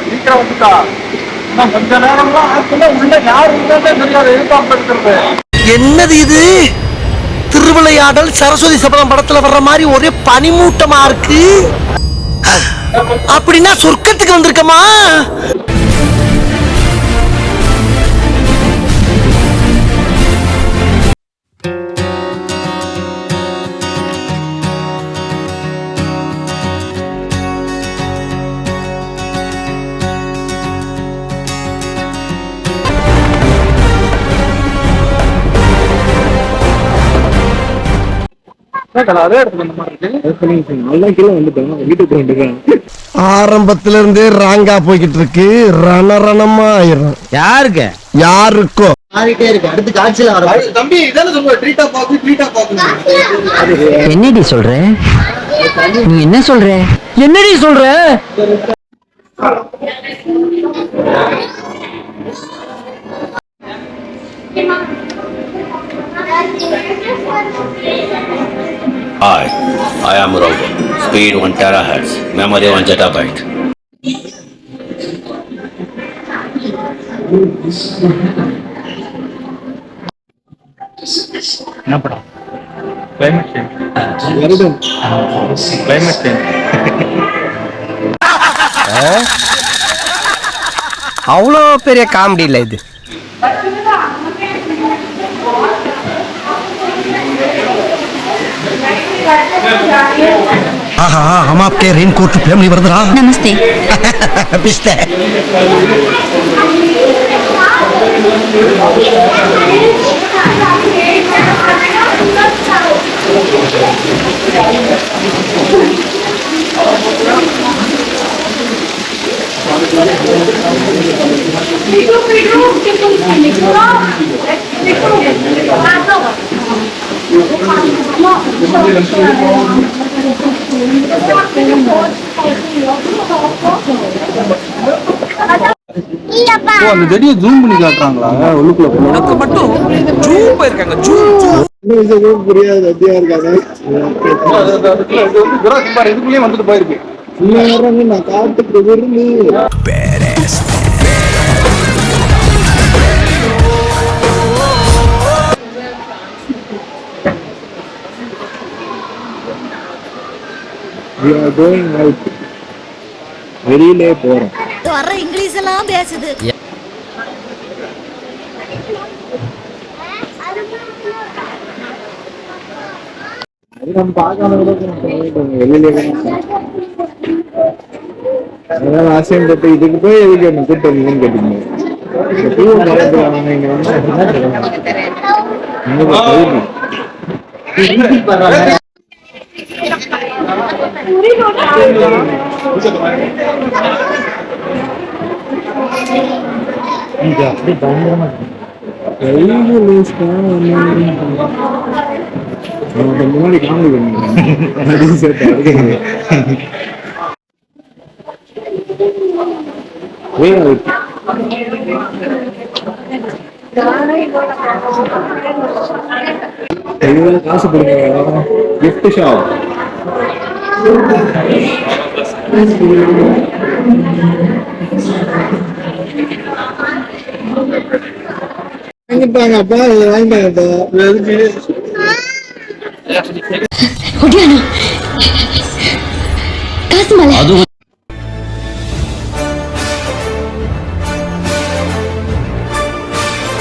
சீக்கிரம் வந்துட்டா இன்னும் கொஞ்ச நேரம் ஆச்சுன்னா உள்ள யார் தெரியாது எதிர்பார்ப்பு என்னது இது? திருவிளையாடல் சரஸ்வதி சபதம் படத்துல வர்ற மாதிரி ஒரே பனிமூட்டமா இருக்கு? அப்படின்னா சொர்க்கத்துக்கு வந்திருக்கமா? ஆரம்பத்துல இருந்தே ராங்கா போய்கிட்டு இருக்கு. ரணரணமா ஆயிரும் யாருக்கு? யாருக்கோ? மாறிட்டே இருக்கு. அடுத்து காய்ச்சல் வர தம்பி இதானே சொல்லுவ ட்ரீட்டா பாக்கு ட்ரீட்டா பாக்கு என்னடி சொல்ற? நீ என்ன சொல்ற? என்னடி சொல்ற? Hi, I am Robo. Speed 1 terahertz, memory 1 zettabyte. என்ன படம்? கிளைமேட் சேஞ்ச் கிளைமேட் சேஞ்ச் அவ்வளோ பெரிய காமெடி இல்ல இது. हाँ हाँ हाँ हम आपके रेन कोट फैमिली हाँ नमस्ते पिछते Thank you. அந்த செடியை ஜூம் பண்ணி காட்டுறாங்களா? உள்ளுக்குள்ள உனக்கு மட்டும் ஜூம் போயிருக்காங்க ஜூம் புரியாது அப்படியா பார்க் இதுக்குள்ளேயே வந்துட்டு போயிருக்கு. நான் காட்டுக்கு விருந்து We are going out. வெளியிலே போறோம். வர்ற இங்கிலீஷ் எல்லாம் பேசுது. அது நம்ம போயிட்டோம். வெளியிலே தான் அதான் ஆசையம் பட்டு இதுக்கு போய் எதுக்கு என்ன கூட்டு வந்தீங்கன்னு கேட்டீங்க. வாங்குனீங்க வந்து இங்க போய் கையில லூஸ்டா அவன் முன்னாடி காமெடி பண்ணுங்க அது சேர்த்தா இருக்கு Way out. இதுதான் காசு கொடுங்க gift shop வாங்கிட்டாங்க அப்பா இது வாங்கிட்டாங்கப்பா ஒடியானா காசு மலை.